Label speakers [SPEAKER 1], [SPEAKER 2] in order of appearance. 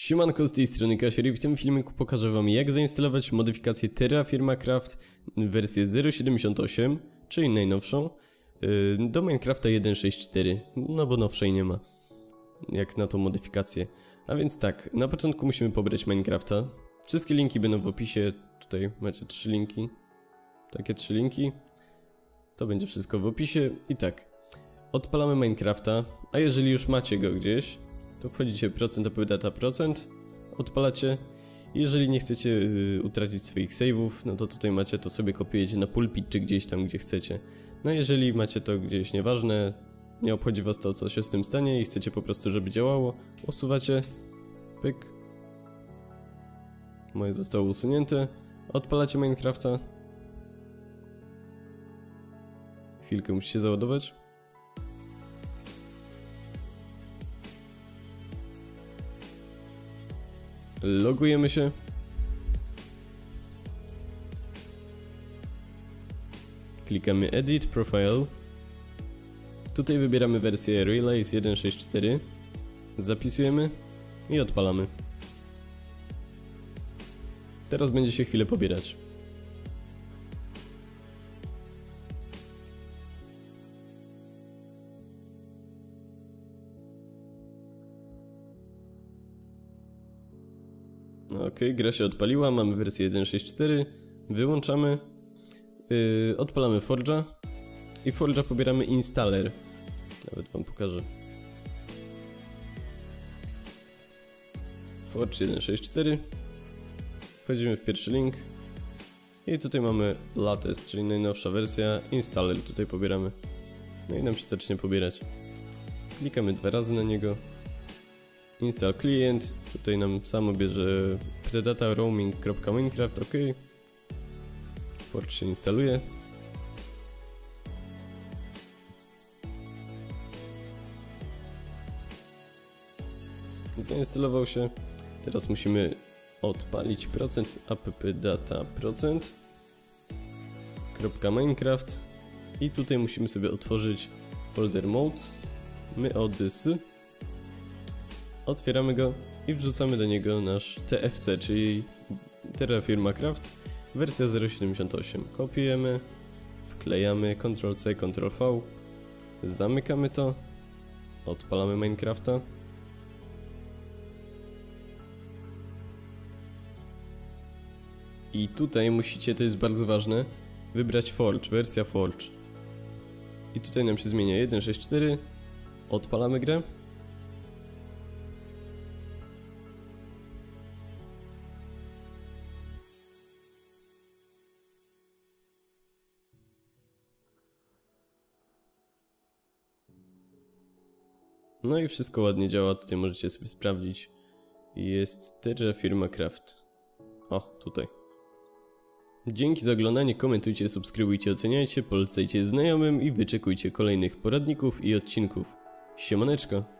[SPEAKER 1] Siemanko, z tej strony Kasier i w tym filmiku pokażę wam jak zainstalować modyfikację Terra Craft wersję 0.78, czyli najnowszą, yy, do Minecrafta 1.6.4, no bo nowszej nie ma, jak na tą modyfikację. A więc tak, na początku musimy pobrać Minecrafta, wszystkie linki będą w opisie, tutaj macie trzy linki, takie trzy linki, to będzie wszystko w opisie i tak, odpalamy Minecrafta, a jeżeli już macie go gdzieś, to wchodzicie procent AP data procent, odpalacie. Jeżeli nie chcecie yy, utracić swoich save'ów, no to tutaj macie to sobie kopiujecie na pulpit czy gdzieś tam gdzie chcecie. No jeżeli macie to gdzieś nieważne, nie obchodzi was to co się z tym stanie i chcecie po prostu żeby działało, usuwacie, pyk. Moje zostało usunięte, odpalacie Minecrafta. Chwilkę musi się załadować. Logujemy się. Klikamy Edit Profile. Tutaj wybieramy wersję Relays 1.6.4. Zapisujemy i odpalamy. Teraz będzie się chwilę pobierać. Ok, gra się odpaliła, mamy wersję 1.6.4, wyłączamy, yy, odpalamy Forge'a i Forge'a pobieramy installer. Nawet wam pokażę. Forge 1.6.4 Wchodzimy w pierwszy link i tutaj mamy latest, czyli najnowsza wersja, installer tutaj pobieramy. No i nam się zacznie pobierać. Klikamy dwa razy na niego install client, tutaj nam samo bierze predata roaming.minecraft, ok. Port się instaluje. Zainstalował się. Teraz musimy odpalić procent app data procent .minecraft i tutaj musimy sobie otworzyć folder modes my odys otwieramy go i wrzucamy do niego nasz TFC, czyli Terra Craft wersja 0.78. Kopiujemy, wklejamy Ctrl-C, Ctrl-V, zamykamy to, odpalamy Minecrafta. I tutaj musicie, to jest bardzo ważne, wybrać Forge, wersja Forge. I tutaj nam się zmienia 1.6.4, odpalamy grę. No i wszystko ładnie działa, tutaj możecie sobie sprawdzić. Jest Terra Firma Craft. O, tutaj. Dzięki za oglądanie, komentujcie, subskrybujcie, oceniajcie, polecajcie znajomym i wyczekujcie kolejnych poradników i odcinków. Siemaneczko!